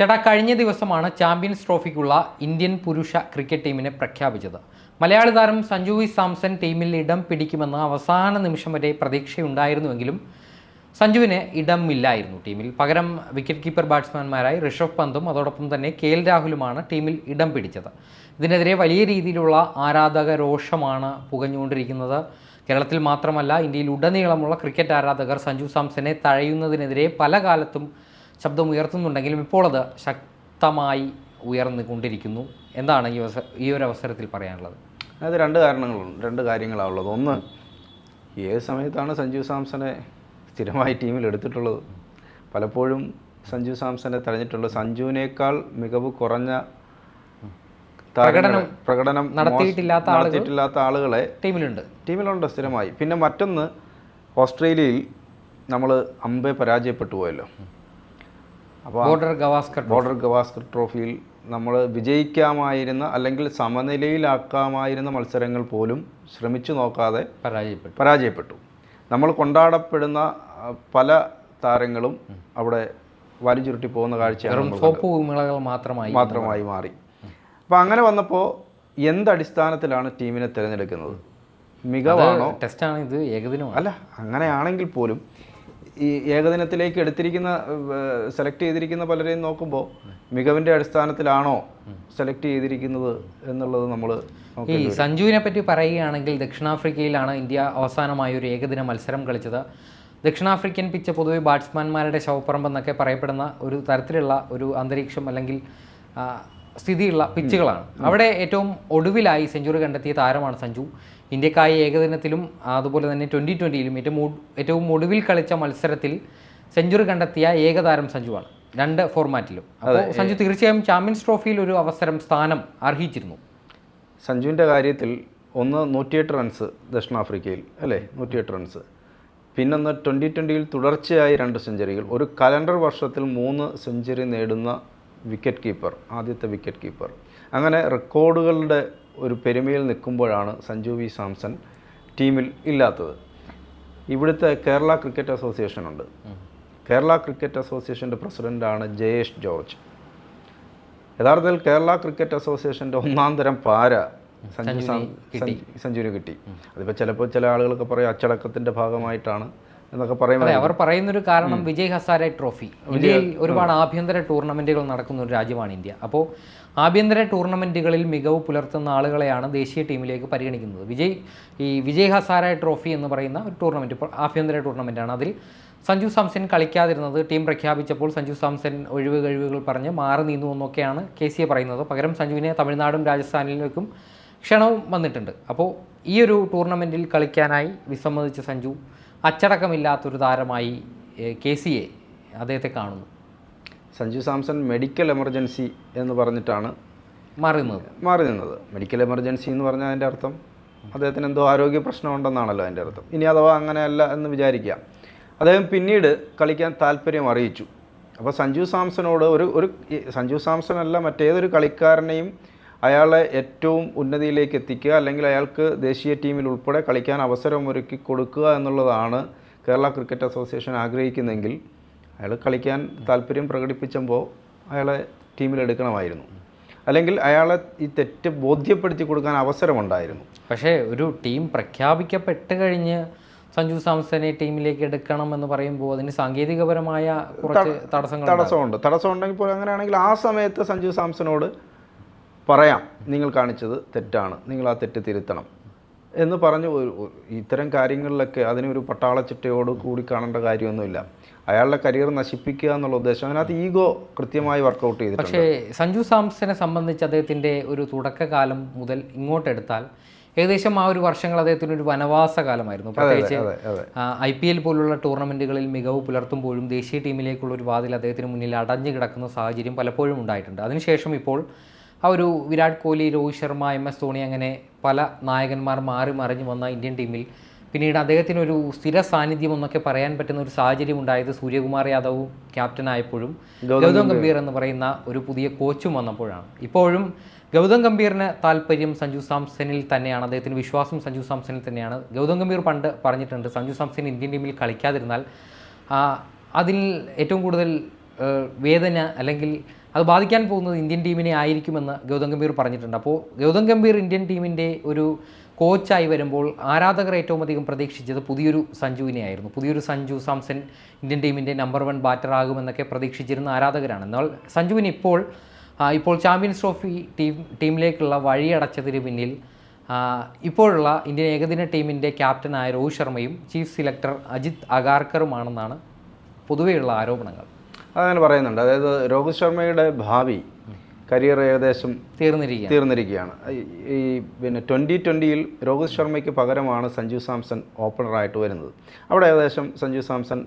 ചേട്ടാ കഴിഞ്ഞ ദിവസമാണ് ചാമ്പ്യൻസ് ട്രോഫിക്കുള്ള ഇന്ത്യൻ പുരുഷ ക്രിക്കറ്റ് ടീമിനെ പ്രഖ്യാപിച്ചത്. മലയാളി താരം സഞ്ജു വി. സാംസൺ ടീമിൽ ഇടം പിടിക്കുമെന്ന് അവസാന നിമിഷം വരെ പ്രതീക്ഷയുണ്ടായിരുന്നുവെങ്കിലും സഞ്ജുവിന് ഇടമില്ലായിരുന്നു ടീമിൽ. പകരം വിക്കറ്റ് കീപ്പർ ബാറ്റ്സ്മാൻമാരായി ഋഷഭ് പന്തും അതോടൊപ്പം തന്നെ കെ എൽ രാഹുലുമാണ് ടീമിൽ ഇടം പിടിച്ചത്. ഇതിനെതിരെ വലിയ രീതിയിലുള്ള ആരാധക രോഷമാണ് പുകഞ്ഞുകൊണ്ടിരിക്കുന്നത്. കേരളത്തിൽ മാത്രമല്ല ഇന്ത്യയിൽ ഉടനീളമുള്ള ക്രിക്കറ്റ് ആരാധകർ സഞ്ജു സാംസനെ തഴയുന്നതിനെതിരെ പല കാലത്തും ശബ്ദം ഉയർത്തുന്നുണ്ടെങ്കിലും ഇപ്പോൾ അത് ശക്തമായി ഉയർന്നുകൊണ്ടിരിക്കുന്നു. എന്താണ് ഈ ഈ ഒരു അവസരത്തിൽ പറയാനുള്ളത്? അത് രണ്ട് കാരണങ്ങളുണ്ട് രണ്ട് കാര്യങ്ങളാണ് ഉള്ളത്. ഒന്ന് ഏത് സമയത്താണ് സഞ്ജു സാംസനെ സ്ഥിരമായി ടീമിൽ എടുത്തിട്ടുള്ളത്? പലപ്പോഴും സഞ്ജു സാംസനെ തഴഞ്ഞിട്ടുള്ളത് സഞ്ജുവിനേക്കാൾ മികവ് കുറഞ്ഞ പ്രകടനം പ്രകടനം നടത്തിയിട്ടില്ലാത്ത നടത്തിയിട്ടില്ലാത്ത ആളുകളെ ടീമിലുണ്ട്. ടീമിലുണ്ട് സ്ഥിരമായി. പിന്നെ മറ്റൊന്ന് ഓസ്ട്രേലിയയിൽ നമ്മൾ അമ്പെ പരാജയപ്പെട്ടു പോയല്ലോ. അപ്പോൾ ബോർഡർ ഗവാസ്കർ ബോർഡർ ഗവാസ്കർ ട്രോഫിയിൽ നമ്മൾ വിജയിക്കാമായിരുന്ന അല്ലെങ്കിൽ സമനിലയിലാക്കാമായിരുന്ന മത്സരങ്ങൾ പോലും ശ്രമിച്ചു നോക്കാതെ പരാജയപ്പെട്ടു. പരാജയപ്പെട്ടു. നമ്മൾ കൊണ്ടാടപ്പെടുന്ന പല താരങ്ങളും അവിടെ വലിച്ചുരുട്ടി പോകുന്ന നമ്മൾ സോപ്പ് കുമിളകൾ മാത്രമായി മാത്രമായി മാറി. അപ്പോൾ അങ്ങനെ വന്നപ്പോൾ എന്തടിസ്ഥാനത്തിലാണ് ടീമിനെ തിരഞ്ഞെടുക്കുന്നത്? മികവാണോ? ടെസ്റ്റാണ് ഇത് ഏകദിനം അല്ല അങ്ങനെയാണെങ്കിൽ പോലും ഈ ഏകദിനത്തിലേക്ക് എടുത്തിരിക്കുന്ന സെലക്ട് ചെയ്തിരിക്കുന്ന പലരെയും നോക്കുമ്പോൾ മികവിന്റെ അടിസ്ഥാനത്തിലാണോ സെലക്ട് ചെയ്തിരിക്കുന്നത് എന്നുള്ളത് നമ്മൾ ഈ സഞ്ജുവിനെ പറ്റി പറയുകയാണെങ്കിൽ ദക്ഷിണാഫ്രിക്കയിലാണ് ഇന്ത്യ അവസാനമായി ഒരു ഏകദിന മത്സരം കളിച്ചത്. ദക്ഷിണാഫ്രിക്കൻ പിച്ച് പൊതുവെ ബാറ്റ്സ്മാൻമാരുടെ ശവപ്പറമ്പെന്നൊക്കെ പറയപ്പെടുന്ന ഒരു തരത്തിലുള്ള ഒരു അന്തരീക്ഷം അല്ലെങ്കിൽ സ്ഥിതിയുള്ള പിച്ചുകളാണ്. അവിടെ ഏറ്റവും ഒടുവിലായി സെഞ്ചുറി കണ്ടെത്തിയ താരമാണ് സഞ്ജു. ഇന്ത്യക്കായി ഏകദിനത്തിലും അതുപോലെ തന്നെ ട്വന്റി ട്വന്റിയിലും ഏറ്റവും ഏറ്റവും ഒടുവിൽ കളിച്ച മത്സരത്തിൽ സെഞ്ചുറി കണ്ടെത്തിയ ഏകതാരം സഞ്ജുവാണ്. രണ്ട് ഫോർമാറ്റിലും. അപ്പോൾ സഞ്ജു തീർച്ചയായും ചാമ്പ്യൻസ് ട്രോഫിയിൽ ഒരു അവസരം സ്ഥാനം അർഹിച്ചിരുന്നു. സഞ്ജുവിന്റെ കാര്യത്തിൽ ഒന്ന് നൂറ്റിയെട്ട് റൺസ് ദക്ഷിണാഫ്രിക്കയിൽ അല്ലേ? നൂറ്റിയെട്ട് റൺസ്. പിന്നൊന്ന് ട്വന്റി ട്വന്റിയിൽ തുടർച്ചയായി രണ്ട് സെഞ്ചുറികൾ. ഒരു കലണ്ടർ വർഷത്തിൽ മൂന്ന് സെഞ്ചുറി നേടുന്ന വിക്കറ്റ് കീപ്പർ ആദ്യത്തെ വിക്കറ്റ് കീപ്പർ അങ്ങനെ റെക്കോർഡുകളുടെ ഒരു പെരുമയിൽ നിൽക്കുമ്പോഴാണ് സഞ്ജു വി സാംസൺ ടീമിൽ ഇല്ലാത്തത്. ഇവിടുത്തെ കേരള ക്രിക്കറ്റ് അസോസിയേഷൻ ഉണ്ട്. കേരള ക്രിക്കറ്റ് അസോസിയേഷന്റെ പ്രസിഡന്റാണ് ജയേഷ് ജോർജ്. യഥാർത്ഥത്തിൽ കേരള ക്രിക്കറ്റ് അസോസിയേഷന്റെ ഒന്നാം തരം പാര സഞ്ജു സഞ്ജുവിന് കിട്ടി. അതിപ്പോൾ ചിലപ്പോൾ ചില ആളുകളൊക്കെ പറയും അച്ചടക്കത്തിന്റെ ഭാഗമായിട്ടാണ് എന്നൊക്കെ പറയുന്നത് അവർ പറയുന്നൊരു കാരണം വിജയ് ഹസാരെ ട്രോഫി. ഇന്ത്യയിൽ ഒരുപാട് ആഭ്യന്തര ടൂർണമെന്റുകൾ നടക്കുന്ന ഒരു രാജ്യമാണ് ഇന്ത്യ. അപ്പോൾ ആഭ്യന്തര ടൂർണമെന്റുകളിൽ മികവ് പുലർത്തുന്ന ആളുകളെയാണ് ദേശീയ ടീമിലേക്ക് പരിഗണിക്കുന്നത്. വിജയ് ഈ വിജയ് ഹസാര ട്രോഫി എന്ന് പറയുന്ന ഒരു ടൂർണമെന്റ് ഇപ്പോൾ ആഭ്യന്തര ടൂർണമെന്റാണ്. അതിൽ സഞ്ജു സാംസൺ കളിക്കാതിരുന്നത് ടീം പ്രഖ്യാപിച്ചപ്പോൾ സഞ്ജു സാംസൺ ഒഴിവ് കഴിവുകൾ പറഞ്ഞ് മാറി നീന്നു എന്നൊക്കെയാണ് കെ സി എ പറയുന്നത്. പകരം സഞ്ജുവിനെ തമിഴ്നാടും രാജസ്ഥാനിലേക്കും ക്ഷണവും വന്നിട്ടുണ്ട്. അപ്പോൾ ഈ ഒരു ടൂർണമെന്റിൽ കളിക്കാനായി വിസമ്മതിച്ച സഞ്ജു അച്ചടക്കമില്ലാത്തൊരു താരമായി കെ സി എ അദ്ദേഹത്തെ കാണുന്നു. സഞ്ജു സാംസൺ മെഡിക്കൽ എമർജൻസി എന്ന് പറഞ്ഞിട്ടാണ് മാറി നിന്നത്. മാറി നിന്നത്. മെഡിക്കൽ എമർജൻസി എന്ന് പറഞ്ഞാൽ അതിന്റെ അർത്ഥം അദ്ദേഹത്തിന് എന്തോ ആരോഗ്യ പ്രശ്നമുണ്ടെന്നാണല്ലോ അതിന്റെ അർത്ഥം. ഇനി അഥവാ അങ്ങനെയല്ല എന്ന് വിചാരിക്കാം അദ്ദേഹം പിന്നീട് കളിക്കാൻ താല്പര്യം അറിയിച്ചു. അപ്പോൾ സഞ്ജു സാംസണോട് ഒരു ഒരു സഞ്ജു സാംസൺ അല്ല മറ്റേതൊരു കളിക്കാരനെയും അയാളെ ഏറ്റവും ഉന്നതിയിലേക്ക് എത്തിക്കുക അല്ലെങ്കിൽ അയാൾക്ക് ദേശീയ ടീമിൽ ഉൾപ്പെടെ കളിക്കാൻ അവസരം ഒരുക്കി കൊടുക്കുക എന്നുള്ളതാണ് കേരള ക്രിക്കറ്റ് അസോസിയേഷൻ ആഗ്രഹിക്കുന്നെങ്കിൽ അയാൾ കളിക്കാൻ താല്പര്യം പ്രകടിപ്പിച്ചപ്പോൾ അയാളെ ടീമിലെടുക്കണമായിരുന്നു അല്ലെങ്കിൽ അയാളെ ഈ തെറ്റ് ബോധ്യപ്പെടുത്തി കൊടുക്കാൻ അവസരമുണ്ടായിരുന്നു. പക്ഷേ ഒരു ടീം പ്രഖ്യാപിക്കപ്പെട്ട് കഴിഞ്ഞ് സഞ്ജു സാംസനെ ടീമിലേക്ക് എടുക്കണം എന്ന് പറയുമ്പോൾ അതിന് സാങ്കേതികപരമായ കുറച്ച് തടസ്സങ്ങൾ തടസ്സമുണ്ട്. തടസ്സമുണ്ടെങ്കിൽ പോലും അങ്ങനെയാണെങ്കിൽ ആ സമയത്ത് സഞ്ജു സാംസണോട് പറയാം. നിങ്ങൾ കാണിച്ചത് തെറ്റാണ്. നിങ്ങൾ ആ തെറ്റ് തിരുത്തണം. എന്ന് പറഞ്ഞ് ഇത്തരം കാര്യങ്ങളിലൊക്കെ അതിനൊരു പട്ടാളച്ചിട്ടയോട് കൂടി കാണേണ്ട കാര്യമൊന്നുമില്ല. അയാളുടെ കരിയർ നശിപ്പിക്കുക എന്നുള്ള ഉദ്ദേശം അതിനകത്ത് ഈഗോ കൃത്യമായി വർക്കൗട്ട് ചെയ്തു പക്ഷേ സഞ്ജു സാംസനെ സംബന്ധിച്ച് അദ്ദേഹത്തിന്റെ ഒരു തുടക്കകാലം മുതൽ ഇങ്ങോട്ടെടുത്താൽ ഏകദേശം ആ ഒരു വർഷങ്ങൾ അദ്ദേഹത്തിന് ഒരു വനവാസ കാലമായിരുന്നു. പ്രത്യേകിച്ച് ഐ പി എൽ പോലുള്ള ടൂർണമെന്റുകളിൽ മികവ് പുലർത്തുമ്പോഴും ദേശീയ ടീമിലേക്കുള്ള ഒരു വാതിൽ അദ്ദേഹത്തിന് മുന്നിൽ അടഞ്ഞു കിടക്കുന്ന സാഹചര്യം പലപ്പോഴും ഉണ്ടായിട്ടുണ്ട്. അതിനുശേഷം ഇപ്പോൾ ആ ഒരു വിരാട് കോഹ്ലി രോഹിത് ശർമ്മ എം എസ് ധോണി അങ്ങനെ പല നായകന്മാർ മാറി മറിഞ്ഞു വന്ന ഇന്ത്യൻ ടീമിൽ. പിന്നീട് അദ്ദേഹത്തിനൊരു സ്ഥിര സാന്നിധ്യം എന്നൊക്കെ പറയാൻ പറ്റുന്ന ഒരു സാഹചര്യം ഉണ്ടായത് സൂര്യകുമാർ യാദവ് ക്യാപ്റ്റനായപ്പോഴും ഗൗതം ഗംഭീർ. എന്ന് പറയുന്ന ഒരു പുതിയ കോച്ചും വന്നപ്പോഴാണ്. ഇപ്പോഴും ഗൗതം ഗംഭീറിന് താല്പര്യം സഞ്ജു സാംസണിൽ തന്നെയാണ്. അദ്ദേഹത്തിന് വിശ്വാസം സഞ്ജു സാംസണിൽ തന്നെയാണ്. ഗൗതം ഗംഭീർ പണ്ട് പറഞ്ഞിട്ടുണ്ട് സഞ്ജു സാംസൺ ഇന്ത്യൻ ടീമിൽ കളിക്കാതിരുന്നാൽ അതിൽ ഏറ്റവും കൂടുതൽ വേദന അല്ലെങ്കിൽ അത് ബാധിക്കാൻ പോകുന്നത് ഇന്ത്യൻ ടീമിനെ ആയിരിക്കുമെന്ന് ഗൗതം ഗംഭീർ പറഞ്ഞിട്ടുണ്ട്. അപ്പോൾ ഗൗതം ഗംഭീർ ഇന്ത്യൻ ടീമിന്റെ ഒരു കോച്ചായി വരുമ്പോൾ ആരാധകർ ഏറ്റവും അധികം പ്രതീക്ഷിച്ചത് പുതിയൊരു സഞ്ജുവിനെ ആയിരുന്നു. പുതിയൊരു സഞ്ജു സാംസൺ ഇന്ത്യൻ ടീമിന്റെ നമ്പർ വൺ ബാറ്റർ ആകുമെന്നൊക്കെ പ്രതീക്ഷിച്ചിരുന്ന ആരാധകരാണ്. എന്നാൽ സഞ്ജുവിന് ഇപ്പോൾ ഇപ്പോൾ ചാമ്പ്യൻസ് ട്രോഫി ടീം ടീമിലേക്കുള്ള വഴിയടച്ചതിന് പിന്നിൽ ഇപ്പോഴുള്ള ഇന്ത്യൻ ഏകദിന ടീമിന്റെ ക്യാപ്റ്റനായ രോഹിത് ശർമ്മയും ചീഫ് സെലക്ടർ അജിത് അഗാർക്കറുമാണെന്നാണ് പൊതുവെയുള്ള ആരോപണങ്ങൾ. അതങ്ങനെ പറയുന്നുണ്ട്. അതായത് രോഹിത് ശർമ്മയുടെ ഭാവി കരിയർ ഏകദേശം തീർന്നിരിക്കുക തീർന്നിരിക്കുകയാണ്. ഈ- പിന്നെ ട്വന്റി ട്വന്റിയിൽ രോഹിത് ശർമ്മയ്ക്ക് പകരമാണ് സഞ്ജു സാംസൺ ഓപ്പണറായിട്ട് വരുന്നത്. അവിടെ ഏകദേശം സഞ്ജു സാംസൺ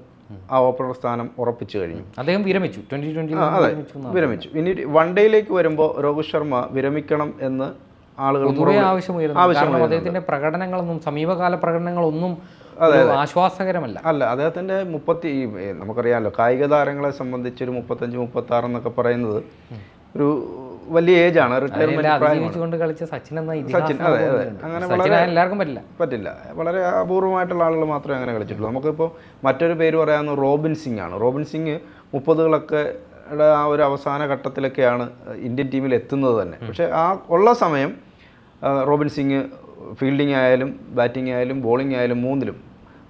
ആ ഓപ്പണർ സ്ഥാനം ഉറപ്പിച്ചു കഴിഞ്ഞു. അദ്ദേഹം വിരമിച്ചു. ട്വന്റി ആ, അതെ. വിരമിച്ചു ഇനി വൺ ഡേയിലേക്ക് വരുമ്പോൾ രോഹിത് ശർമ്മ വിരമിക്കണം എന്ന് ആളുകൾ ആവശ്യമായിരുന്നു. അദ്ദേഹത്തിന്റെ പ്രകടനങ്ങളൊന്നും സമീപകാല പ്രകടനങ്ങളൊന്നും ആശ്വാസകരമല്ല. അല്ല അദ്ദേഹത്തിന്റെ മുപ്പത്തി നമുക്കറിയാമല്ലോ കായിക താരങ്ങളെ സംബന്ധിച്ച് ഒരു മുപ്പത്തഞ്ച് മുപ്പത്തി ആറ് എന്നൊക്കെ പറയുന്നത് ഒരു വലിയ ഏജ് ആണ്. റിട്ടയർമെന്റ് കളിച്ച സച്ചിൻ സച്ചിൻ അതെ അതെ. അങ്ങനെ എല്ലാവർക്കും പറ്റില്ല. പറ്റില്ല. വളരെ അപൂർവമായിട്ടുള്ള ആളുകൾ മാത്രമേ അങ്ങനെ കളിച്ചിട്ടുള്ളൂ. നമുക്കിപ്പോൾ മറ്റൊരു പേര് പറയാവുന്ന റോബിൻ സിംഗ് ആണ്. റോബിൻ സിംഗ് മുപ്പതുകളൊക്കെ ആ ഒരു അവസാന ഘട്ടത്തിലൊക്കെയാണ് ഇന്ത്യൻ ടീമിൽ എത്തുന്നത് തന്നെ. പക്ഷേ ആ ഉള്ള സമയം റോബിൻ സിംഗ് ഫീൽഡിംഗ് ആയാലും ബാറ്റിംഗ് ആയാലും ബോളിംഗ് ആയാലും മൂന്നിലും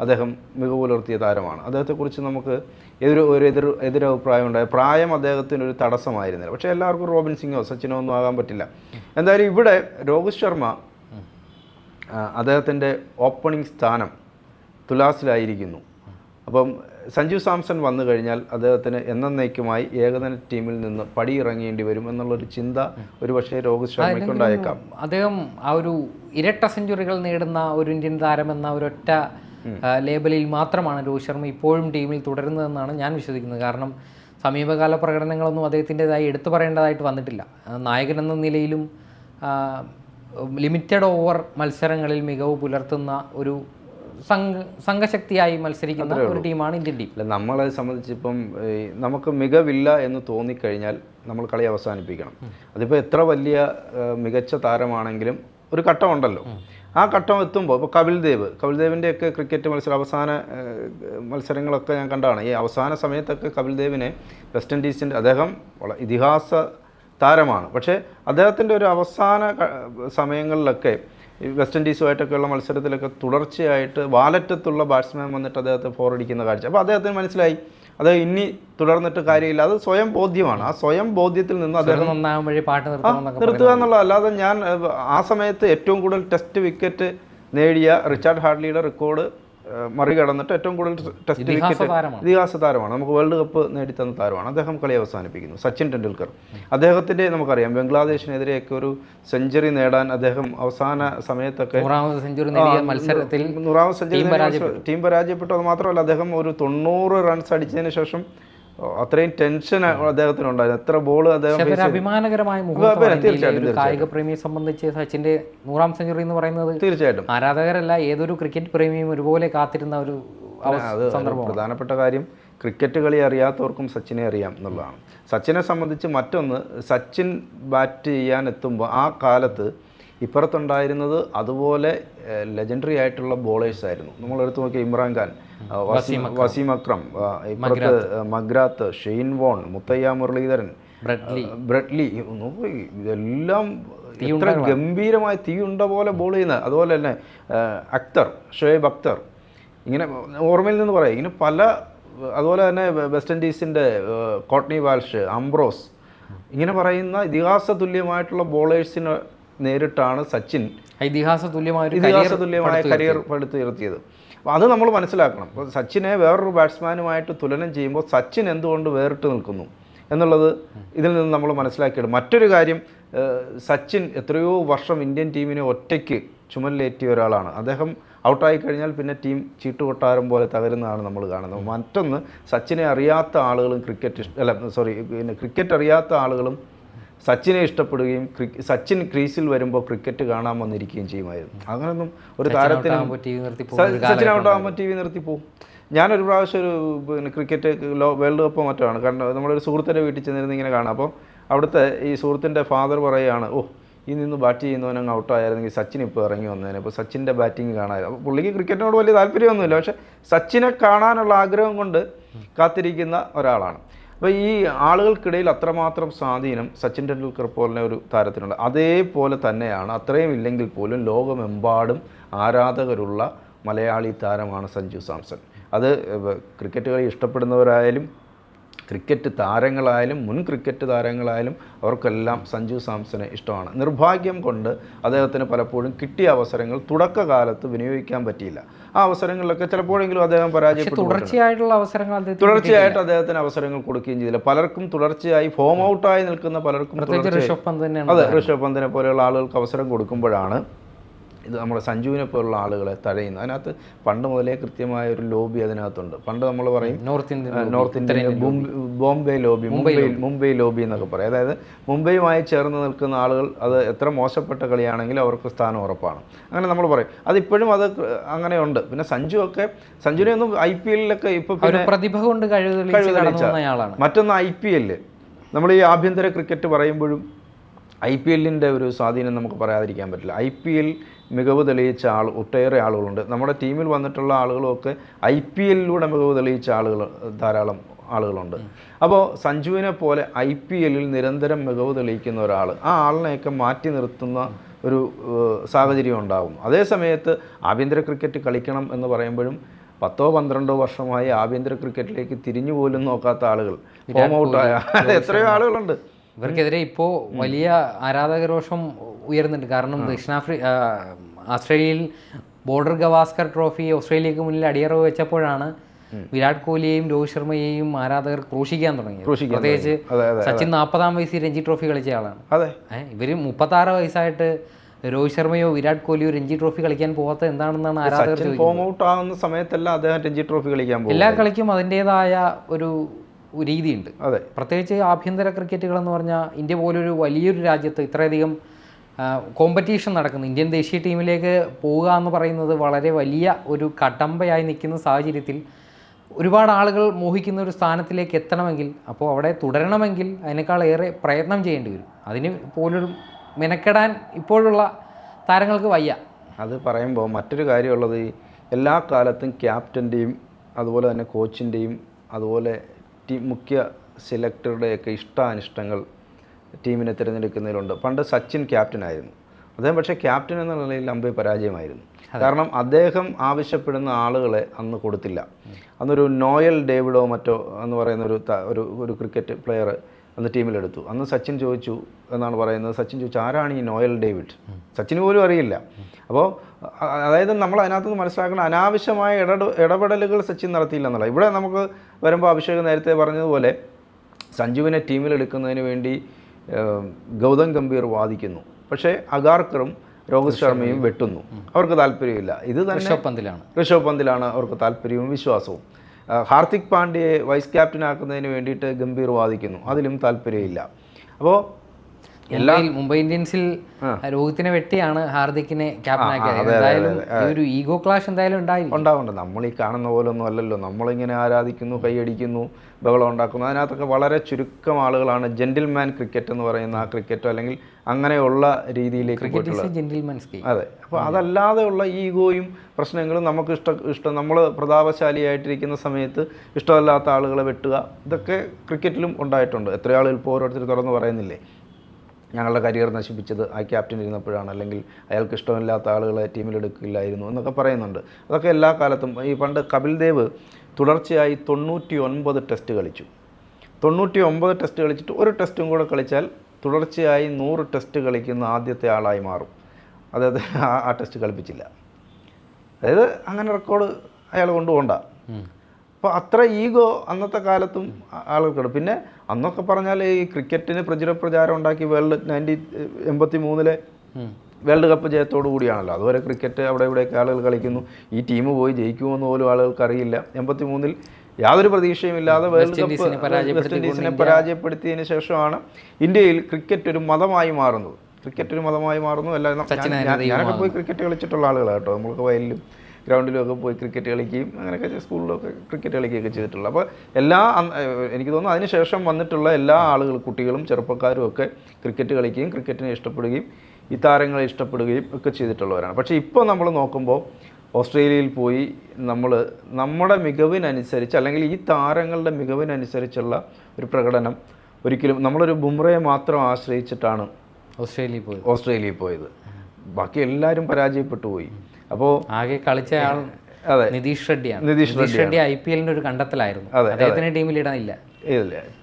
അദ്ദേഹം മികവ് പുലർത്തിയ താരമാണ്. അദ്ദേഹത്തെക്കുറിച്ച് നമുക്ക് എതിർ ഒരു എതിർ എതിരഭിപ്രായം ഉണ്ടായ. പ്രായം അദ്ദേഹത്തിന് ഒരു തടസ്സമായിരുന്നില്ല. പക്ഷേ എല്ലാവർക്കും റോബിൻ സിംഗോ സച്ചിനോ ഒന്നും ആകാൻ പറ്റില്ല. എന്തായാലും ഇവിടെ രോഹിത് ശർമ്മ അദ്ദേഹത്തിന്റെ ഓപ്പണിംഗ് സ്ഥാനം തുലാസിലായിരിക്കുന്നു. അപ്പം സഞ്ജു സാംസൺ വന്നു കഴിഞ്ഞാൽ അദ്ദേഹത്തിന് എന്നേക്കുമായി ഏകദിന ടീമിൽ നിന്ന് പടിയിറങ്ങേണ്ടി വരും എന്നുള്ളൊരു ചിന്ത ഒരുപക്ഷേ രോഹിത് ശർമ്മയ്ക്ക് ഉണ്ടായേക്കാം അദ്ദേഹം ആ ഒരു ഇരട്ട സെഞ്ചുറികൾ നേടുന്ന ഒരു ഇന്ത്യൻ താരം എന്ന ഒരൊറ്റ ലേബലിൽ മാത്രമാണ് രോഹിത് ശർമ്മ ഇപ്പോഴും ടീമിൽ തുടരുന്നതെന്നാണ് ഞാൻ വിശ്വസിക്കുന്നത്. കാരണം സമീപകാല പ്രകടനങ്ങളൊന്നും അദ്ദേഹത്തിന്റെതായി എടുത്തു പറയേണ്ടതായിട്ട് വന്നിട്ടില്ല. നായകൻ എന്ന നിലയിലും ലിമിറ്റഡ് ഓവർ മത്സരങ്ങളിൽ മികവ് പുലർത്തുന്ന ഒരു സംഘശക്തിയായി മത്സരിക്കുന്ന ഒരു ടീമാണ് ഇന്ത്യൻ ടീം. അല്ല നമ്മളെ സംബന്ധിച്ചിപ്പം നമുക്ക് മികവില്ല എന്ന് തോന്നിക്കഴിഞ്ഞാൽ നമ്മൾ കളി അവസാനിപ്പിക്കണം. അതിപ്പോൾ എത്ര വലിയ മികച്ച താരമാണെങ്കിലും ഒരു ഘട്ടം ഉണ്ടല്ലോ. ആ ഘട്ടം എത്തുമ്പോൾ ഇപ്പോൾ കപിൽ ദേവ് കപിൽ ദേവിന്റെയൊക്കെ ക്രിക്കറ്റ് മത്സരം അവസാന മത്സരങ്ങളൊക്കെ ഞാൻ കണ്ടതാണ് ഈ അവസാന സമയത്തൊക്കെ കപിൽ ദേവിനെ വെസ്റ്റ് ഇൻഡീസിന്റെ അദ്ദേഹം ഇതിഹാസ താരമാണ്. പക്ഷേ അദ്ദേഹത്തിന്റെ ഒരു അവസാന സമയങ്ങളിലൊക്കെ ഈ വെസ്റ്റ് ഇൻഡീസുമായിട്ടൊക്കെയുള്ള മത്സരത്തിലൊക്കെ തുടർച്ചയായിട്ട് വാലറ്റത്തുള്ള ബാറ്റ്സ്മാൻ വന്നിട്ട് അദ്ദേഹത്തെ ഫോറടിക്കുന്ന കാഴ്ച. അപ്പോൾ അദ്ദേഹത്തിന് മനസ്സിലായി അത് ഇനി തുടർന്നിട്ട് കാര്യമില്ല. അത് സ്വയം ബോധ്യമാണ്. ആ സ്വയം ബോധ്യത്തിൽ നിന്ന് അദ്ദേഹം പാട്ട് നിർത്തുക എന്നുള്ളത് അല്ലാതെ ഞാൻ ആ സമയത്ത് ഏറ്റവും കൂടുതൽ ടെസ്റ്റ് വിക്കറ്റ് നേടിയ റിച്ചാർഡ് ഹാർഡ്ലിയുടെ റെക്കോർഡ് മറികടന്നിട്ട് ഏറ്റവും കൂടുതൽ ടെസ്റ്റ് വിക്കറ്റ് താരമാണ്. ഇതിഹാസ താരമാണ്. നമുക്ക് വേൾഡ് കപ്പ് നേടിത്തന്ന താരമാണ്. അദ്ദേഹം കളി അവസാനിപ്പിക്കുന്നു. സച്ചിൻ ടെണ്ടുൽക്കർ. അദ്ദേഹത്തിന്റെ നമുക്കറിയാം ബംഗ്ലാദേശിനെതിരെയൊക്കെ ഒരു സെഞ്ചുറി നേടാൻ അദ്ദേഹം അവസാന സമയത്തൊക്കെ നൂറാമത് സെഞ്ചുറി നേടിയ മത്സരത്തിൽ നൂറാമത് സെഞ്ചുറി ടീം പരാജയപ്പെട്ടു. അത് മാത്രമല്ല അദ്ദേഹം ഒരു തൊണ്ണൂറ് റൺസ് അടിച്ചതിന് ശേഷം അത്രയും ടെൻഷൻ അദ്ദേഹത്തിന് ഉണ്ടായിരുന്നു എത്ര ബോൾ അദ്ദേഹം അഭിമാനകരമായ തീർച്ചയായിട്ടും, കായിക പ്രേമിയെ സംബന്ധിച്ച് സച്ചിന്റെ നൂറാം സെഞ്ചുറി എന്ന് പറയുന്നത് തീർച്ചയായിട്ടും. ആരാധകരല്ല ഏതൊരു ക്രിക്കറ്റ് പ്രേമിയും ഒരുപോലെ കാത്തിരുന്ന ഒരു സന്ദർഭം പ്രധാനപ്പെട്ട കാര്യം ക്രിക്കറ്റ് കളി അറിയാത്തവർക്കും സച്ചിനെ അറിയാം എന്നുള്ളതാണ്. സച്ചിനെ സംബന്ധിച്ച് മറ്റൊന്ന് സച്ചിൻ ബാറ്റ് ചെയ്യാൻ എത്തുമ്പോൾ ആ കാലത്ത് ഇപ്പുറത്തുണ്ടായിരുന്നത് അതുപോലെ ലെജൻഡറി ആയിട്ടുള്ള ബോളേഴ്സ് ആയിരുന്നു. നമ്മൾ എടുത്തു നോക്കിയ ഇമ്രാൻ ഖാൻ വസീം വസീം അക്രം. ഇപ്പുറത്ത് McGrath. Shane Warne Muttiah Muralitharan Bradley. ഇതെല്ലാം ഇത്ര ഗംഭീരമായി തീയുണ്ട പോലെ ബോൾ ചെയ്യുന്ന അതുപോലെ തന്നെ അക്തർ ഷോയബ് അക്തർ. ഇങ്ങനെ ഓർമ്മയിൽ നിന്ന് പറയാം ഇങ്ങനെ പല അതുപോലെ തന്നെ വെസ്റ്റ് ഇൻഡീസിന്റെ കോട്ട്നി വാൽഷ് അംബ്രോസ് ഇങ്ങനെ പറയുന്ന ഇതിഹാസ തുല്യമായിട്ടുള്ള ബോളേഴ്സിന് നേരിട്ടാണ് സച്ചിൻ ഇതിഹാസ തുല്യമായ ഇതിഹാസ തുല്യമായ കരിയർ പടുത്തുയർത്തിയത്. അപ്പോൾ അത് നമ്മൾ മനസ്സിലാക്കണം. അപ്പോൾ സച്ചിനെ വേറൊരു ബാറ്റ്സ്മാനുമായിട്ട് തുലനം ചെയ്യുമ്പോൾ സച്ചിൻ എന്തുകൊണ്ട് വേറിട്ട് നിൽക്കുന്നു എന്നുള്ളത് ഇതിൽ നിന്ന് നമ്മൾ മനസ്സിലാക്കിയിടും. മറ്റൊരു കാര്യം സച്ചിൻ എത്രയോ വർഷം ഇന്ത്യൻ ടീമിനെ ഒറ്റയ്ക്ക് ചുമലിലേറ്റിയ ഒരാളാണ്. അദ്ദേഹം ഔട്ടായി കഴിഞ്ഞാൽ പിന്നെ ടീം ചീട്ടുകൊട്ടാരം പോലെ തകരുന്നതാണ് നമ്മൾ കാണുന്നത്. മറ്റൊന്ന് സച്ചിനെ അറിയാത്ത ആളുകളും ക്രിക്കറ്റ് അല്ല സോറി പിന്നെ ക്രിക്കറ്റ് അറിയാത്ത ആളുകളും സച്ചിനെ ഇഷ്ടപ്പെടുകയും സച്ചിൻ ക്രീസിൽ വരുമ്പോൾ ക്രിക്കറ്റ് കാണാൻ വന്നിരിക്കുകയും ചെയ്യുമായിരുന്നു. അങ്ങനൊന്നും ഒരു താരത്തിന് സച്ചിൻ ഔട്ടാകുമ്പോൾ ടി വി നിർത്തി പോകും. ഞാനൊരു പ്രാവശ്യം ഒരു പിന്നെ ക്രിക്കറ്റ് ലോ വേൾഡ് കപ്പ് മറ്റാണ് കാരണം നമ്മളൊരു സുഹൃത്തിന്റെ വീട്ടിൽ ചെന്നിരുന്ന് ഇങ്ങനെ കാണാം. അപ്പോൾ അവിടുത്തെ ഈ സുഹൃത്തിന്റെ ഫാദർ പറയുകയാണ് ഓ ഈ നിന്ന് ബാറ്റ് ചെയ്യുന്നവൻ അങ്ങ് ഔട്ടായിരുന്നെങ്കിൽ സച്ചിൻ ഇപ്പോൾ ഇറങ്ങി വന്നതിന് അപ്പോൾ സച്ചിന്റെ ബാറ്റിംഗ് കാണാമായിരുന്നു അപ്പോൾ പുള്ളിക്ക് ക്രിക്കറ്റിനോട് വലിയ താല്പര്യമൊന്നുമില്ല. പക്ഷേ സച്ചിനെ കാണാനുള്ള ആഗ്രഹം കൊണ്ട് കാത്തിരിക്കുന്ന ഒരാളാണ്. അപ്പോൾ ഈ ആളുകൾക്കിടയിൽ അത്രമാത്രം സ്വാധീനം സച്ചിൻ ടെണ്ടുൽക്കർ പോലെ ഒരു താരത്തിനുണ്ട്. അതേപോലെ തന്നെയാണ് അത്രയും ഇല്ലെങ്കിൽ പോലും ലോകമെമ്പാടും ആരാധകരുള്ള മലയാളി താരമാണ് സഞ്ജു സാംസൺ. അത് ക്രിക്കറ്റ് കളി ഇഷ്ടപ്പെടുന്നവരായാലും ക്രിക്കറ്റ് താരങ്ങളായാലും മുൻ ക്രിക്കറ്റ് താരങ്ങളായാലും അവർക്കെല്ലാം സഞ്ജു സാംസനെ ഇഷ്ടമാണ്. നിർഭാഗ്യം കൊണ്ട് അദ്ദേഹത്തിന് പലപ്പോഴും കിട്ടിയ അവസരങ്ങൾ തുടക്കകാലത്ത് വിനിയോഗിക്കാൻ പറ്റിയില്ല. ആ അവസരങ്ങളിലൊക്കെ ചിലപ്പോഴെങ്കിലും അദ്ദേഹം പരാജയപ്പെട്ടു തുടർച്ചയായിട്ടുള്ള അവസരങ്ങൾ തുടർച്ചയായിട്ട് അദ്ദേഹത്തിന് അവസരങ്ങൾ കൊടുക്കുകയും ചെയ്തില്ല. പലർക്കും തുടർച്ചയായി ഫോം ഔട്ടായി നിൽക്കുന്ന പലർക്കും അതെ ഋഷഭ് പന്തിനെ പോലെയുള്ള ആളുകൾക്ക് അവസരം കൊടുക്കുമ്പോഴാണ് ഇത് നമ്മുടെ സഞ്ജുവിനെ പോലുള്ള ആളുകളെ തഴയുന്നു. അതിനകത്ത് പണ്ട് മുതലേ കൃത്യമായ ഒരു ലോബി അതിനകത്തുണ്ട്. പണ്ട് നമ്മൾ പറയും north India north Indian Bombay- lobby Mumbai Mumbai lobby. എന്നൊക്കെ പറയും. അതായത് മുംബൈയുമായി ചേർന്ന് നിൽക്കുന്ന ആളുകൾ അത് എത്ര മോശപ്പെട്ട കളിയാണെങ്കിലും അവർക്ക് സ്ഥാനം ഉറപ്പാണ്. അങ്ങനെ നമ്മൾ പറയും. അതിപ്പോഴും അത് അങ്ങനെയുണ്ട്. പിന്നെ സഞ്ജു ഒക്കെ സഞ്ജുവിനെ ഒന്നും ഐ പി എല്ലിലൊക്കെ ഇപ്പോൾ പ്രതിഭ കൊണ്ട് കഴിവ് തെളിയിച്ച് കടന്നു വന്നയാളാണ് മറ്റൊന്ന് ഐ പി എല്ല്. നമ്മൾ ഈ ആഭ്യന്തര ക്രിക്കറ്റ് പറയുമ്പോഴും ഐ പി എല്ലിന്റെ ഒരു സ്വാധീനം നമുക്ക് പറയാതിരിക്കാൻ പറ്റില്ല. ഐ പി എൽ മികവ് തെളിയിച്ച ആൾ ഒട്ടേറെ ആളുകളുണ്ട്. നമ്മുടെ ടീമിൽ വന്നിട്ടുള്ള ആളുകളൊക്കെ ഐ പി എല്ലിലൂടെ മികവ് തെളിയിച്ച ആളുകൾ ധാരാളം ആളുകളുണ്ട്. അപ്പോൾ സഞ്ജുവിനെ പോലെ ഐ പി എല്ലിൽ നിരന്തരം മികവ് തെളിയിക്കുന്ന ഒരാൾ ആ ആളിനെയൊക്കെ മാറ്റി നിർത്തുന്ന ഒരു സാഹചര്യം ഉണ്ടാകും. അതേ സമയത്ത് ആഭ്യന്തര ക്രിക്കറ്റ് കളിക്കണം എന്ന് പറയുമ്പോഴും പത്തോ പന്ത്രണ്ടോ വർഷമായി ആഭ്യന്തര ക്രിക്കറ്റിലേക്ക് തിരിഞ്ഞു പോലും നോക്കാത്ത ആളുകൾ ഫോം ഔട്ടായ എത്രയോ ആളുകളുണ്ട്. ഇവർക്കെതിരെ ഇപ്പോൾ വലിയ ആരാധകരോഷം ഉയർന്നിട്ടുണ്ട്. കാരണം ദക്ഷിണാഫ്രി ഓസ്ട്രേലിയയിൽ ബോർഡർ ഗവാസ്കർ ട്രോഫി ഓസ്ട്രേലിയക്ക് മുന്നിൽ അടിയറവ് വെച്ചപ്പോഴാണ് വിരാട് കോഹ്ലിയെയും രോഹിത് ശർമ്മയെയും ആരാധകർ ക്രൂശിക്കാൻ തുടങ്ങിയത്. ക്രൂശിക്കാൻ പ്രത്യേകിച്ച് സച്ചിൻ നാൽപ്പതാം വയസ്സിൽ രഞ്ജി ട്രോഫി കളിച്ച ആളാണ്. അതെ. മുപ്പത്തി ആറ് വയസ്സായിട്ട് രോഹിത് ശർമ്മയോ വിരാട് കോഹ്ലിയോ രഞ്ജി ട്രോഫി കളിക്കാൻ പോകാത്ത എന്താണെന്നാണ് ആരാധകർ ഫോം ഔട്ട് ആവുന്ന സമയത്തല്ല അദ്ദേഹം രഞ്ജി ട്രോഫി കളിക്കാൻ പോകും എല്ലാ കളിക്കും അതിന്റെതായ ഒരു രീതിയുണ്ട്. അതെ. പ്രത്യേകിച്ച് ആഭ്യന്തര ക്രിക്കറ്റുകൾ എന്ന് പറഞ്ഞാൽ ഇന്ത്യ പോലൊരു വലിയൊരു രാജ്യത്ത് ഇത്രയധികം കോമ്പറ്റീഷൻ നടക്കുന്നു. ഇന്ത്യൻ ദേശീയ ടീമിലേക്ക് പോവുക എന്ന് പറയുന്നത് വളരെ വലിയ ഒരു കടമ്പയായി നിൽക്കുന്ന സാഹചര്യത്തിൽ ഒരുപാട് ആളുകൾ മോഹിക്കുന്ന ഒരു സ്ഥാനത്തിലേക്ക് എത്തണമെങ്കിൽ അപ്പോൾ അവിടെ തുടരണമെങ്കിൽ അതിനേക്കാൾ ഏറെ പ്രയത്നം ചെയ്യേണ്ടി വരും. അതിന് പോലൊരു മെനക്കെടാൻ ഇപ്പോഴുള്ള താരങ്ങൾക്ക് വയ്യ. അത് പറയുമ്പോൾ മറ്റൊരു കാര്യമുള്ളത് എല്ലാ കാലത്തും ക്യാപ്റ്റന്റെയും അതുപോലെ തന്നെ കോച്ചിന്റെയും അതുപോലെ ടീം മുഖ്യ സെലക്ടറുടെയൊക്കെ ഇഷ്ടാനിഷ്ടങ്ങൾ ടീമിനെ തിരഞ്ഞെടുക്കുന്നതിലുണ്ട്. പണ്ട് സച്ചിൻ ക്യാപ്റ്റനായിരുന്നു. അദ്ദേഹം പക്ഷേ ക്യാപ്റ്റൻ എന്ന നിലയിൽ അമ്പേ പരാജയമായിരുന്നു. കാരണം അദ്ദേഹം ആവശ്യപ്പെടുന്ന ആളുകളെ അന്ന് കൊടുത്തില്ല. അന്നൊരു നോയൽ ഡേവിഡോ മറ്റോ എന്ന് പറയുന്ന ഒരു ഒരു ഒരു ക്രിക്കറ്റ് പ്ലെയർ അന്ന് ടീമിലെടുത്തു. അന്ന് സച്ചിൻ ചോദിച്ചു എന്നാണ് പറയുന്നത്. സച്ചിൻ ചോദിച്ചു ആരാണ് ഈ നോയൽ ഡേവിഡ്? സച്ചിന് പോലും അറിയില്ല. അപ്പോൾ അതായത് നമ്മൾ അതിനകത്ത് നിന്ന് മനസ്സിലാക്കുന്ന അനാവശ്യമായ ഇടപെട ഇടപെടലുകൾ സച്ചിൻ നടത്തിയില്ല എന്നുള്ള ഇവിടെ നമുക്ക് വരുമ്പോൾ അഭിഷേക് നേരത്തെ പറഞ്ഞതുപോലെ സഞ്ജുവിനെ ടീമിലെടുക്കുന്നതിന് വേണ്ടി ഗൗതം ഗംഭീർ വാദിക്കുന്നു. പക്ഷേ അഗാർക്കറും രോഹിത് ശർമ്മയും വെട്ടുന്നു. അവർക്ക് താല്പര്യമില്ല. ഇത് തന്നെ ഋഷഭ് പന്തിലാണ്. ഋഷഭ് പന്തിലാണ് അവർക്ക് താല്പര്യവും വിശ്വാസവും. ഹാർദിക് പാണ്ഡ്യയെ വൈസ് ക്യാപ്റ്റൻ ആക്കുന്നതിന് വേണ്ടിയിട്ട് ഗംഭീർ വാദിക്കുന്നു. അതിലും താല്പര്യമില്ല. അപ്പോൾ മുംബൈയിൽ മുംബൈ ഇന്ത്യൻസിൽ രോഹിത്തിനെ വെട്ടിയാണ് ഹാർദിക്കിനെ ക്യാപ്റ്റനാക്കിയത്. എന്തായാലും ഒരു ഈഗോ ക്ലാഷ് എന്തായാലും ഉണ്ടായി ഉണ്ടാവുന്നുണ്ട് നമ്മൾ ഈ കാണുന്ന പോലെ ഒന്നും അല്ലല്ലോ. നമ്മളിങ്ങനെ ആരാധിക്കുന്നു കൈയടിക്കുന്നു ബഹളം ഉണ്ടാക്കുന്നു. അതിനകത്തൊക്കെ വളരെ ചുരുക്കം ആളുകളാണ് ജെന്റിൽമാൻ ക്രിക്കറ്റ് എന്ന് പറയുന്ന ആ ക്രിക്കറ്റോ അല്ലെങ്കിൽ അങ്ങനെയുള്ള രീതിയിലേക്ക് പോയിട്ടുള്ളത്. അതെ. അപ്പോൾ അതല്ലാതെയുള്ള ഈഗോയും പ്രശ്നങ്ങളും നമുക്ക് ഇഷ്ട ഇഷ്ടം നമ്മൾ പ്രതാപശാലിയായിട്ടിരിക്കുന്ന സമയത്ത് ഇഷ്ടമല്ലാത്ത ആളുകളെ വെട്ടുക ഇതൊക്കെ ക്രിക്കറ്റിലും ഉണ്ടായിട്ടുണ്ട്. എത്ര ആളുകൾ ഇപ്പോൾ ഓരോരുത്തർ തുറന്ന് പറയുന്നില്ലേ? ഞങ്ങളുടെ കരിയർ നശിപ്പിച്ചത് ആ ക്യാപ്റ്റൻ ഇരുന്നപ്പോഴാണ്. അല്ലെങ്കിൽ അയാൾക്ക് ഇഷ്ടമില്ലാത്ത ആളുകളെ ടീമിലെടുക്കില്ലായിരുന്നു എന്നൊക്കെ പറയുന്നുണ്ട്. അതൊക്കെ എല്ലാ കാലത്തും. ഈ പണ്ട് കപിൽ ദേവ് തുടർച്ചയായി തൊണ്ണൂറ്റി ഒൻപത് ടെസ്റ്റ് കളിച്ചു. തൊണ്ണൂറ്റി ഒമ്പത് ടെസ്റ്റ് കളിച്ചിട്ട് ഒരു ടെസ്റ്റും കൂടെ കളിച്ചാൽ തുടർച്ചയായി നൂറ് ടെസ്റ്റ് കളിക്കുന്ന ആദ്യത്തെ ആളായി മാറും. അതായത് ആ ടെസ്റ്റ് കളിപ്പിച്ചില്ല. അതായത് അങ്ങനെ റെക്കോർഡ് അയാൾ കൊണ്ടുപോകണ്ട. അപ്പോൾ അത്ര ഈഗോ അന്നത്തെ കാലത്തും ആളുകൾക്കുണ്ട്. പിന്നെ അന്നൊക്കെ പറഞ്ഞാൽ ഈ ക്രിക്കറ്റിന് പ്രചുര പ്രചാരം ഉണ്ടാക്കി വേൾഡ് നയന്റീൻ എൺപത്തി മൂന്നിലെ വേൾഡ് കപ്പ് ജയത്തോടു കൂടിയാണല്ലോ. അതുവരെ ക്രിക്കറ്റ് അവിടെ ഇവിടെയൊക്കെ ആളുകൾ കളിക്കുന്നു. ഈ ടീം പോയി ജയിക്കുമെന്ന് പോലും ആളുകൾക്ക് അറിയില്ല എൺപത്തി മൂന്നിൽ യാതൊരു പ്രതീക്ഷയും ഇല്ലാതെ വേൾഡ് കപ്പ് വെസ്റ്റ് ഇൻഡീസിനെ പരാജയപ്പെടുത്തിയതിന് ശേഷമാണ് ഇന്ത്യയിൽ ക്രിക്കറ്റ് ഒരു മതമായി മാറുന്നത്. ക്രിക്കറ്റ് ഒരു മതമായി മാറുന്നു. ഞാൻ- ഞാനൊക്കെ പോയി ക്രിക്കറ്റ് കളിച്ചിട്ടുള്ള ആളുകളാണ് കേട്ടോ. നമ്മൾക്ക് വയലിലും ഗ്രൗണ്ടിലും ഒക്കെ പോയി ക്രിക്കറ്റ് കളിക്കുകയും അങ്ങനെയൊക്കെ സ്കൂളിലൊക്കെ ക്രിക്കറ്റ് കളിക്കുകയൊക്കെ ചെയ്തിട്ടുള്ളത് അപ്പോൾ എല്ലാ എനിക്ക് തോന്നുന്നു അതിനുശേഷം വന്നിട്ടുള്ള എല്ലാ ആളുകളും കുട്ടികളും ചെറുപ്പക്കാരും ഒക്കെ ക്രിക്കറ്റ് കളിക്കുകയും ക്രിക്കറ്റിനെ ഇഷ്ടപ്പെടുകയും ഈ താരങ്ങളെ ഇഷ്ടപ്പെടുകയും ഒക്കെ ചെയ്തിട്ടുള്ളവരാണ്. പക്ഷേ ഇപ്പോൾ നമ്മൾ നോക്കുമ്പോൾ ഓസ്ട്രേലിയയിൽ പോയി നമ്മൾ നമ്മുടെ മികവിനനുസരിച്ച് അല്ലെങ്കിൽ ഈ താരങ്ങളുടെ മികവിനനുസരിച്ചുള്ള ഒരു പ്രകടനം ഒരിക്കലും നമ്മളൊരു ബുംറയെ മാത്രം ആശ്രയിച്ചിട്ടാണ് ഓസ്ട്രേലിയയിൽ പോയത്. ഓസ്ട്രേലിയയിൽ പോയത്. ബാക്കി എല്ലാവരും പരാജയപ്പെട്ടു പോയി. അപ്പോൾ ആകെ കളിച്ച ആൾ അതെ. നിതീഷ് റെഡ്ഡിയാണ്. നിതീഷ് റെഡ്ഡി ഐ പി എല്ലിന്റെ ഒരു കണ്ടെത്തലായിരുന്നു. അദ്ദേഹത്തിന് ടീമിൽ ഇടാനില്ല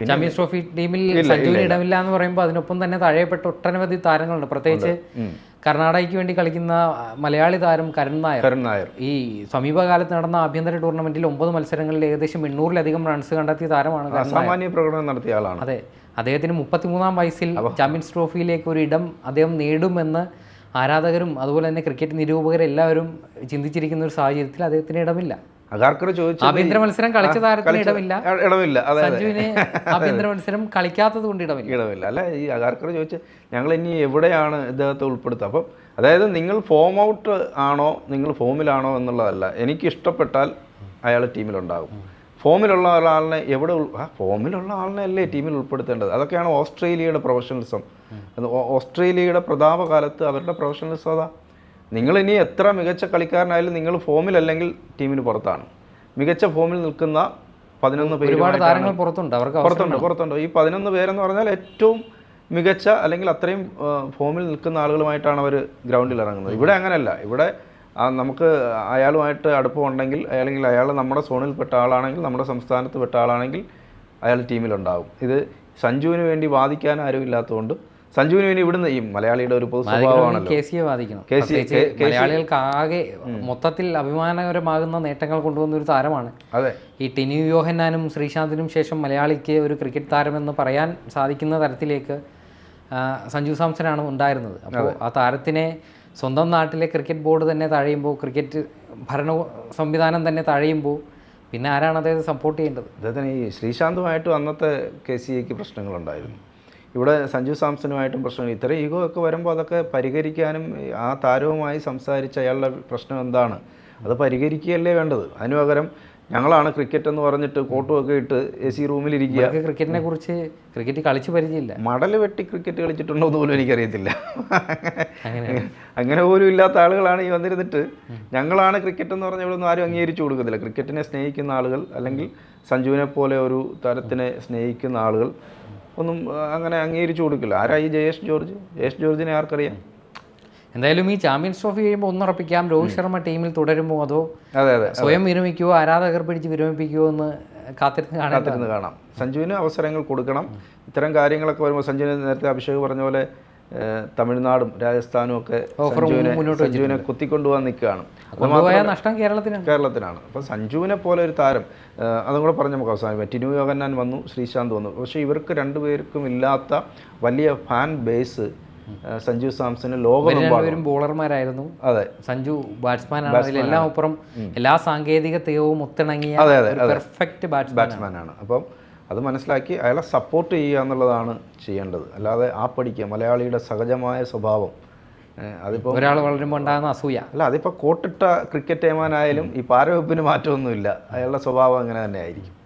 ചാമ്പ്യൻസ് ട്രോഫി ടീമിൽ സഞ്ജുവിന് ഇടമില്ല എന്ന് പറയുമ്പോൾ അതിനൊപ്പം തന്നെ തഴയപ്പെട്ട ഒട്ടനവധി താരങ്ങളുണ്ട്. പ്രത്യേകിച്ച് കർണാടകയ്ക്ക് വേണ്ടി കളിക്കുന്ന മലയാളി താരം കരുൺ നായർ. കരുൺ നായർ. ഈ സമീപകാലത്ത് നടന്ന ആഭ്യന്തര ടൂർണമെന്റിൽ ഒമ്പത് മത്സരങ്ങളിൽ ഏകദേശം എണ്ണൂറിലധികം റൺസ് കണ്ടെത്തിയ താരമാണ് അസാമാന്യ പ്രകടനം നടത്തിയ ആളാണ്. അതെ. അദ്ദേഹത്തിന് മുപ്പത്തിമൂന്നാം വയസ്സിൽ ചാമ്പ്യൻസ് ട്രോഫിയിലേക്ക് ഒരു ഇടം അദ്ദേഹം നേടുമെന്ന് ആരാധകരും അതുപോലെ തന്നെ ക്രിക്കറ്റ് നിരൂപകരും എല്ലാവരും ചിന്തിച്ചിരിക്കുന്ന ഒരു സാഹചര്യത്തിൽ അദ്ദേഹത്തിന് ഇടമില്ല. അഗാർക്കർ ചോദിച്ചു ആഭ്യന്തര മത്സരം കളിച്ച താരത്തിന് ഇടമില്ല. ഇടമില്ല. സഞ്ജുവിന് ആഭ്യന്തര മത്സരം കളിക്കാത്തത് കൊണ്ട് ഇടമില്ല. ഇടമില്ല. അല്ല ഈ അഗാർക്കർ ചോദിച്ച ഞങ്ങൾ ഇനി എവിടെയാണ് ഇദ്ദേഹത്തെ ഉൾപ്പെടുത്തുക? അപ്പം അതായത് നിങ്ങൾ ഫോം ഔട്ട് ആണോ നിങ്ങൾ ഫോമിലാണോ എന്നുള്ളതല്ല. എനിക്ക് ഇഷ്ടപ്പെട്ടാൽ അയാൾ ടീമിലുണ്ടാകും ഫോമിലുള്ള ഒരാളിനെ എവിടെ ആ ഫോമിലുള്ള ആളിനെ അല്ലേ ടീമിൽ ഉൾപ്പെടുത്തേണ്ടത്? അതൊക്കെയാണ് ഓസ്ട്രേലിയയുടെ പ്രൊഫഷണലിസം. ഓസ്ട്രേലിയയുടെ പ്രതാപകാലത്ത് അവരുടെ പ്രൊഫഷണലിസം അതാ. നിങ്ങൾ ഇനി എത്ര മികച്ച കളിക്കാരനായാലും നിങ്ങൾ ഫോമിലല്ലെങ്കിൽ ടീമിന് പുറത്താണ്. മികച്ച ഫോമിൽ നിൽക്കുന്ന പതിനൊന്ന് ഒരുപാട് താരങ്ങൾ പുറത്തുണ്ട് അവർക്ക് പുറത്തുണ്ട് പുറത്തുണ്ട്. ഈ പതിനൊന്ന് പേരെന്ന് പറഞ്ഞാൽ ഏറ്റവും മികച്ച അല്ലെങ്കിൽ അത്രയും ഫോമിൽ നിൽക്കുന്ന ആളുകളുമായിട്ടാണ് അവർ ഗ്രൗണ്ടിൽ ഇറങ്ങുന്നത്. ഇവിടെ അങ്ങനെയല്ല. ഇവിടെ നമുക്ക് അയാളുമായിട്ട് അടുപ്പമുണ്ടെങ്കിൽ അല്ലെങ്കിൽ അയാൾ നമ്മുടെ സോണിൽപ്പെട്ട ആളാണെങ്കിൽ നമ്മുടെ സംസ്ഥാനത്ത് പെട്ട ആളാണെങ്കിൽ അയാൾ ടീമിലുണ്ടാകും ഇത് സഞ്ജുവിന് വേണ്ടി വാദിക്കാൻ ആരും ഇല്ലാത്തതുകൊണ്ട് സഞ്ജുവിന് വേണ്ടി ഇവിടുന്ന് ഈ മലയാളിയുടെ ഒരു പൊതു സ്വഭാവമാണല്ലോ. കെ സിയെ ബാധിക്കണം കെ സി- പ്രത്യേകിച്ച് കെ- കെ സി- മലയാളികൾക്ക് ആകെ മൊത്തത്തിൽ അഭിമാനകരമാകുന്ന നേട്ടങ്ങൾ കൊണ്ടുവന്ന ഒരു താരമാണ്. അതെ. ഈ ടിനി യോഹന്നാനും ശ്രീശാന്തിനും ശേഷം മലയാളിക്ക് ഒരു ക്രിക്കറ്റ് താരമെന്ന് പറയാൻ സാധിക്കുന്ന തരത്തിലേക്ക് സഞ്ജു സഞ്ജു സാംസനാണ് ഉണ്ടായിരുന്നത്. അപ്പോൾ ആ താരത്തിനെ സ്വന്തം നാട്ടിലെ ക്രിക്കറ്റ് ബോർഡ് തന്നെ തഴയുമ്പോൾ ക്രിക്കറ്റ് ഭരണ സംവിധാനം തന്നെ തഴയുമ്പോൾ പിന്നെ ആരാണ് അദ്ദേഹത്തെ സപ്പോർട്ട് ചെയ്യേണ്ടത്? അദ്ദേഹത്തിന് ഈ ശ്രീശാന്തുമായിട്ടും അന്നത്തെ കെ സി എക്ക് പ്രശ്നങ്ങളുണ്ടായിരുന്നു. ഇവിടെ സഞ്ജു സാംസണുമായിട്ടും പ്രശ്നങ്ങൾ. ഇത്ര ഈഗോ ഒക്കെ വരുമ്പോൾ അതൊക്കെ പരിഹരിക്കാനും ആ താരവുമായി സംസാരിച്ച് അയാളുടെ പ്രശ്നം എന്താണ്? അത് പരിഹരിക്കുകയല്ലേ വേണ്ടത്. അതിനു പകരം ഞങ്ങളാണ് ക്രിക്കറ്റ് എന്ന് പറഞ്ഞിട്ട് കോട്ടും ഒക്കെ ഇട്ട് എ സി റൂമിലിരിക്കുക ക്രിക്കറ്റിനെ കുറിച്ച് ക്രിക്കറ്റ് കളിച്ച് പരിചയമില്ല. മടൽ വെട്ടി ക്രിക്കറ്റ് കളിച്ചിട്ടുണ്ടോ എന്ന് പോലും എനിക്കറിയത്തില്ല. അങ്ങനെ അങ്ങനെ പോലും ഇല്ലാത്ത ആളുകളാണ് ഈ വന്നിരുന്നിട്ട്. ഞങ്ങളാണ് ക്രിക്കറ്റ് എന്ന് പറഞ്ഞ ഇവിടെ ആരും അംഗീകരിച്ചു കൊടുക്കത്തില്ല. ക്രിക്കറ്റിനെ സ്നേഹിക്കുന്ന ആളുകൾ അല്ലെങ്കിൽ സഞ്ജുവിനെ പോലെ ഒരു തരത്തിനെ സ്നേഹിക്കുന്ന ആളുകൾ ഒന്നും അങ്ങനെ അംഗീകരിച്ചു കൊടുക്കില്ല. ആരാ ഈ ജയേഷ് ജോർജ്? ജയേഷ് ജോർജിനെ ആർക്കറിയാം? എന്തായാലും ഈ ചാമ്പ്യൻസ് ട്രോഫി കഴിയുമ്പോൾ ഒന്നുറപ്പിക്കാം രോഹിത് ശർമ്മ ടീമിൽ തുടരുമോ അതോ അതെ അതെ സ്വയം വിരമിക്കുവോ? ആരാധകർ പിടിച്ച് വിരമിപ്പിക്കുവോ എന്ന് കാത്തിരുന്ന് കാണാത്തിരുന്ന് കാത്തിരുന്ന് കാണാം. സഞ്ജുവിന് അവസരങ്ങൾ കൊടുക്കണം. ഇത്തരം കാര്യങ്ങളൊക്കെ വരുമ്പോൾ സഞ്ജുവിന് നേരത്തെ അഭിഷേക് പറഞ്ഞ പോലെ തമിഴ്നാടും രാജസ്ഥാനും ഒക്കെ സഞ്ജുവിനെ സഞ്ജുവിനെ കുത്തിക്കൊണ്ടുപോകാൻ നിൽക്കുകയാണ്. നഷ്ടം കേരളത്തിനാണ് കേരളത്തിനാണ്. അപ്പോൾ സഞ്ജുവിനെ പോലെ ഒരു താരം അതും കൂടെ പറഞ്ഞ് നമുക്ക് അവസാനിക്കാം ടിനു യോഗന്നാൻ വന്നു ശ്രീശാന്ത് വന്നു. പക്ഷേ ഇവർക്ക് രണ്ടുപേർക്കും ഇല്ലാത്ത വലിയ ഫാൻ ബേസ് സഞ്ജു സാംസന് ലോകം ബോളർമാരായിരുന്നു അതെ. സഞ്ജു ബാറ്റ്സ്മാൻ ആണ്. അതിലെല്ലാം അപ്പുറം എല്ലാ സാങ്കേതിക തികവും ഒത്തിണങ്ങിയ പെർഫെക്റ്റ് ബാറ്റ്സ്മാൻ ആണ്. അപ്പം അത് മനസ്സിലാക്കി അയാളെ സപ്പോർട്ട് ചെയ്യുക എന്നുള്ളതാണ് ചെയ്യേണ്ടത്. അല്ലാതെ ആ പഠിക്കുക മലയാളിയുടെ സഹജമായ സ്വഭാവം അതിപ്പോൾ ഒരാൾ വളരുമ്പോൾ ഉണ്ടാകുന്ന അസൂയ. അല്ല അതിപ്പോൾ കോട്ടിട്ട ക്രിക്കറ്റ് ഏമാനായാലും ഈ പാരവെപ്പിന് മാറ്റമൊന്നുമില്ല. അയാളുടെ സ്വഭാവം അങ്ങനെ തന്നെ ആയിരിക്കും.